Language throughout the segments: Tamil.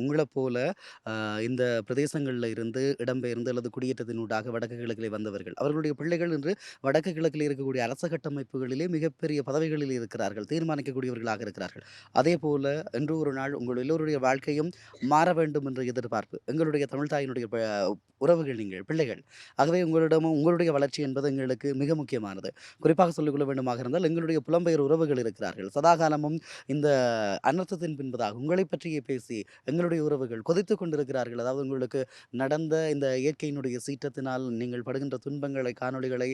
உங்களைப் போல இந்த பிரதேசங்களில் இருந்து இடம்பெயர்ந்து அல்லது குடியேற்றத்தினூடாக வடக்கு கிழக்கிலே வந்தவர்கள். அவர்களுடைய பிள்ளைகள் இன்று வடக்கு கிழக்கில் இருக்கக்கூடிய அரச கட்டமைப்புகளிலே மிகப்பெரிய பதவிகளில் இருக்கிறார்கள். தீர்மானிக்கக்கூடியவர்களாக இருக்கிறார்கள். அதே போல இன்று ஒரு நாள் உங்கள் எல்லோருடைய வாழ்க்கையும் மாற வேண்டும் என்ற எதிர்பார்ப்பு. எங்களுடைய தமிழ் தாயினுடைய உறவுகள் நீங்கள், பிள்ளைகள். ஆகவே உங்களிடமும் உங்களுடைய வளர்ச்சி என்பது எங்களுக்கு மிக முக்கியமானது. குறிப்பாக சொல்லிக்கொள்ள வேண்டுமாக இருந்தால், எங்களுடைய புலம்பெயர் உறவுகள் இருக்கிறார்கள். சதாகாலமும் இந்த அனர்த்தத்தின் பின்பதாக உங்களை பற்றியே பேசி, எங்கள் எங்களுடைய உறவுகள் கொதித்துக் கொண்டிருக்கிறார்கள். அதாவது உங்களுக்கு நடந்த இந்த இயற்கையினுடைய சீற்றத்தினால் நீங்கள் படுகின்ற துன்பங்களை, காணொளிகளை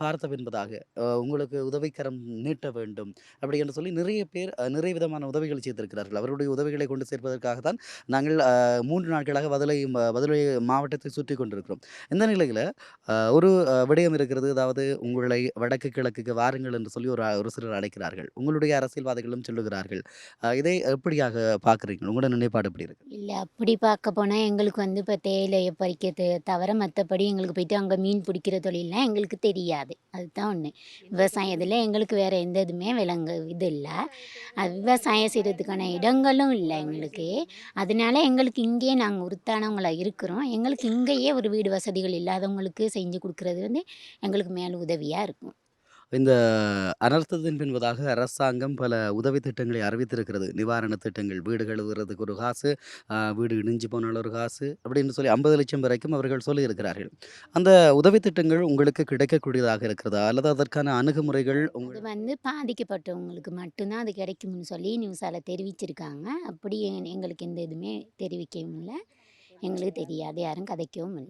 பார்த்த பின்பதாக, உங்களுக்கு உதவிக்கரம் நீட்ட வேண்டும். அப்படி என்று சொல்லி நிறைய பேர் நிறைய விதமான உதவிகள் செய்திருக்கிறார்கள். அவருடைய உதவிகளை கொண்டு சேர்ப்பதற்காக தான் நாங்கள் மூன்று நாட்களாக வதலை ம வதலை மாவட்டத்தை சுற்றிக் கொண்டிருக்கிறோம். இந்த நிலையில் ஒரு விடயம் இருக்கிறது. அதாவது உங்களை வடக்கு கிழக்குக்கு வாருங்கள் என்று சொல்லி ஒரு ஒரு சிலர் அழைக்கிறார்கள். உங்களுடைய அரசியல்வாதிகளும் சொல்லுகிறார்கள். இதை எப்படியாக பார்க்குறீங்க உங்களோட நிலைப்பாடு எப்படி இருக்கு? இல்லை அப்படி பார்க்க போனால் எங்களுக்கு வந்து இப்போ தேயிலையை பறிக்கிறது தவிர, மற்றபடி எங்களுக்கு போயிட்டு அங்கே மீன் பிடிக்கிற தொழில்லாம் எங்களுக்கு தெரியாது. அதுதான் ஒன்று விவசாயத்தில் எங்களுக்கு வேறு எந்த இதுவுமே விலங்கு இது இல்லை அது விவசாயம் செய்கிறதுக்கான இடங்களும் இல்லை எங்களுக்கு. அதனால எங்களுக்கு இங்கேயே நாங்கள் உறுத்தானவங்களாக இருக்கிறோம். எங்களுக்கு இங்கேயே ஒரு வீடு வசதிகள் இல்லாதவங்களுக்கு செஞ்சு கொடுக்குறது வந்து எங்களுக்கு மேலே உதவியாக இருக்கும். இந்த அனர்த்தத்தின் பின்பதாக அரசாங்கம் பல உதவி திட்டங்களை அறிவித்திருக்கிறது. நிவாரண திட்டங்கள். வீடு கழுவுறதுக்கு ஒரு காசு, வீடு இடிஞ்சு போனாலும் ஒரு காசு, அப்படின்னு சொல்லி 50,00,000 வரைக்கும் அவர்கள் சொல்லியிருக்கிறார்கள். அந்த உதவி திட்டங்கள் உங்களுக்கு கிடைக்கக்கூடியதாக இருக்கிறதா? அல்லது அதற்கான அணுகுமுறைகள் அது உங்கள் வந்து பாதிக்கப்பட்டவங்களுக்கு மட்டும் தான் அது கிடைக்கும்னு சொல்லி நியூஸால தெரிவிச்சிருக்காங்க. அப்படி எங்களுக்கு எந்த இதுவுமே தெரிவிக்கவும் இல்ல. எங்களுக்கு தெரியாது. யாரும் கதைக்கவும் இல்ல.